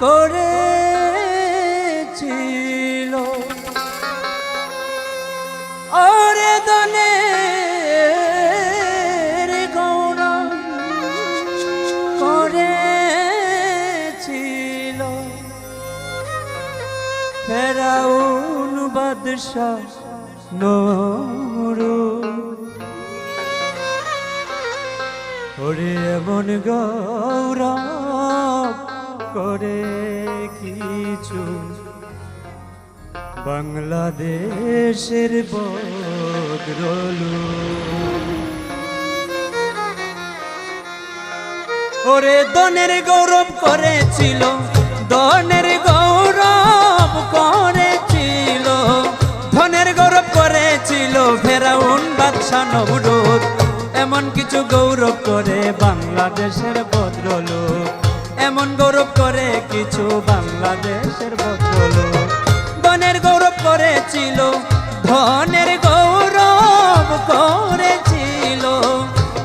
করে করেছিল। ওরে দনে করেছিল। ফেরাউন বাদশাহ নরু। ওরে এমন গৌরব করে কিছু। বাংলাদেশের বদরলু ওরে দনের গৌরব করেছিল দনের গৌরব করেছিল। ধনের গৌরব করেছিল, ফেরাউন বাদশা নবরুদ এমন কিছু গৌরব করে বাংলাদেশের ভদ্রলোক। এমন গৌরব করে কিছু বাংলাদেশের বদল। ধনের গৌরব করেছিল, ধনের গৌরব করেছিল।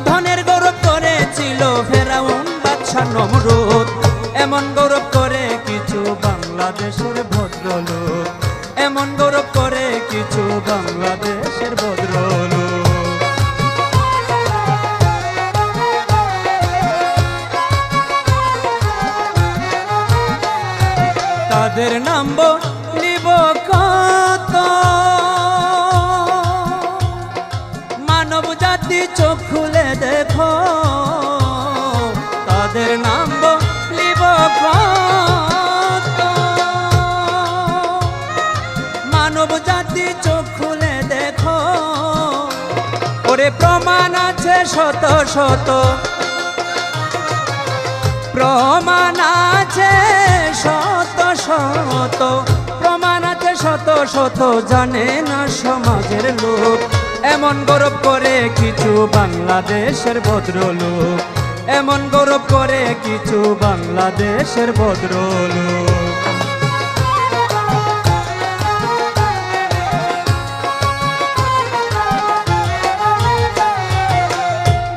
ধনের গৌরব করেছিল ফেরাউন বাচ্চা নমরুদ। এমন গৌরব করে কিছু বাংলাদেশের ভদ্রলোক তাদের নাম বলিব কত? মানব জাতি চোখ খুলে দেখো, তাদের নাম বলিব কত? মানব জাতি চোখ খুলে দেখো, ওরে প্রমাণ আছে শত শত। প্রমাণ আছে শত প্রমাণ আছে শত শত, জানে না সমাজের লোক। এমন গৌরব করে কিছু বাংলাদেশের ভদ্রলোক। এমন গৌরব করে কিছু বাংলাদেশের ভদ্রলোক।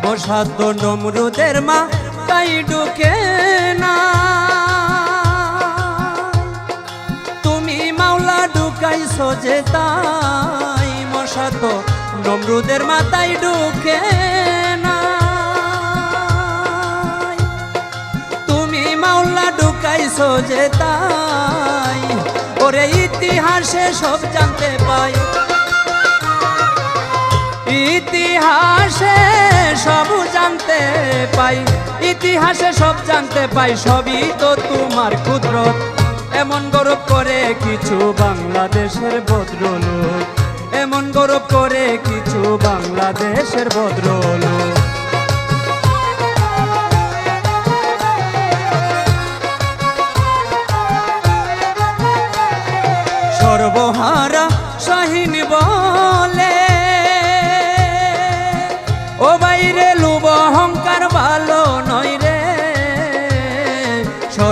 বসাত নমরুদের মা, তাই ঢুকে না। ঢুকাইছো যে তাই মশাত নমরুদের মাথায় ঢুকে তুমি তাই, ওরে ইতিহাসে সব জানতে পাই। ইতিহাসে সব জানতে পাই, ইতিহাসে সব জানতে পাই, সবই তো তোমার কুদরত। এমন গৌরব করে কিছু বাংলাদেশের ভদ্রলোক। এমন গৌরব করে কিছু বাংলাদেশের ভদ্রলোক।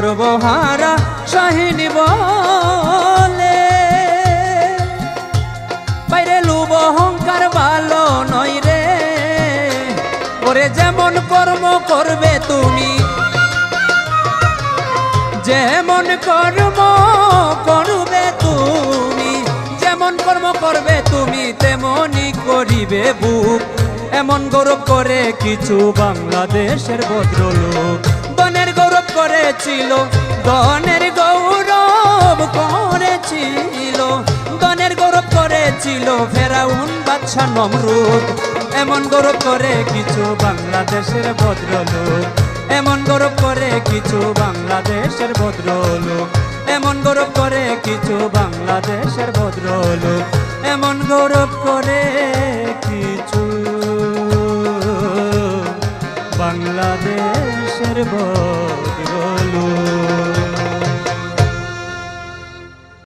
সর্বহারা শাহিন বলে। বাইরে লুব অহংকার ভালো নয় রে। ওরে যেমন কর্ম করবে তুমি, যেমন কর্ম করবে তুমি, যেমন কর্ম করবে তুমি তেমনই করিবে বুক এমন গৌরব করে কিছু বাংলাদেশের ভদ্রলোক। দনের গৌরব করেছিল দনের গৌরব করেছিল দনের গৌরব করেছিল ফেরাউন বাদশা নমরুদ। এমন গৌরব করে কিছু বাংলাদেশের ভদ্রলোক। এমন গৌরব করে কিছু বাংলাদেশের ভদ্রলোক। এমন গৌরব করে কিছু বাংলাদেশের ভদ্রলোক। এমন গৌরব করে কিছু বাংলাদেশের ভদ্রলোক।